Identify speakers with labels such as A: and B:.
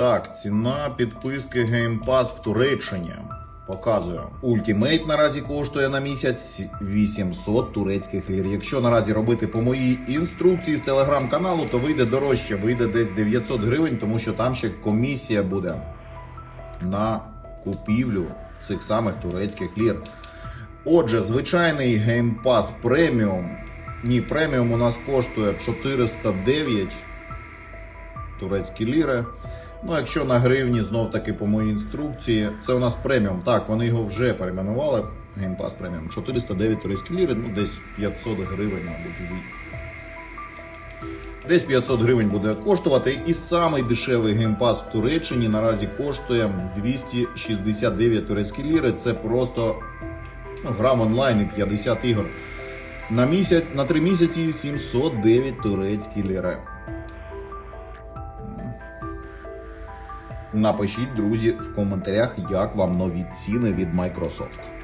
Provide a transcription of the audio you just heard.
A: Так, ціна підписки Game Pass в Туреччині. Показую. Ultimate наразі коштує на місяць 800 турецьких лір. Якщо наразі робити по моїй інструкції з телеграм-каналу, то вийде дорожче, вийде десь 900 гривень, тому що там ще комісія буде на купівлю цих самих турецьких лір. Отже, звичайний Pass Premium. Ні, преміум у нас коштує 409 турецькі ліри. Ну, якщо на гривні, знов таки по моїй інструкції, це у нас преміум. Так, вони його вже перейменували. Pass преміум. 409 турецькі ліри, ну десь 500 гривень, мабуть, Десь 500 гривень буде коштувати. І самий дешевий геймпас в Туреччині наразі коштує 269 турецькі ліри. Це просто ну, гра в онлайн і 50 ігор. На місяць, на 3 місяці 709 турецькі ліри. Напишіть, друзі, в коментарях, як вам нові ціни від Microsoft.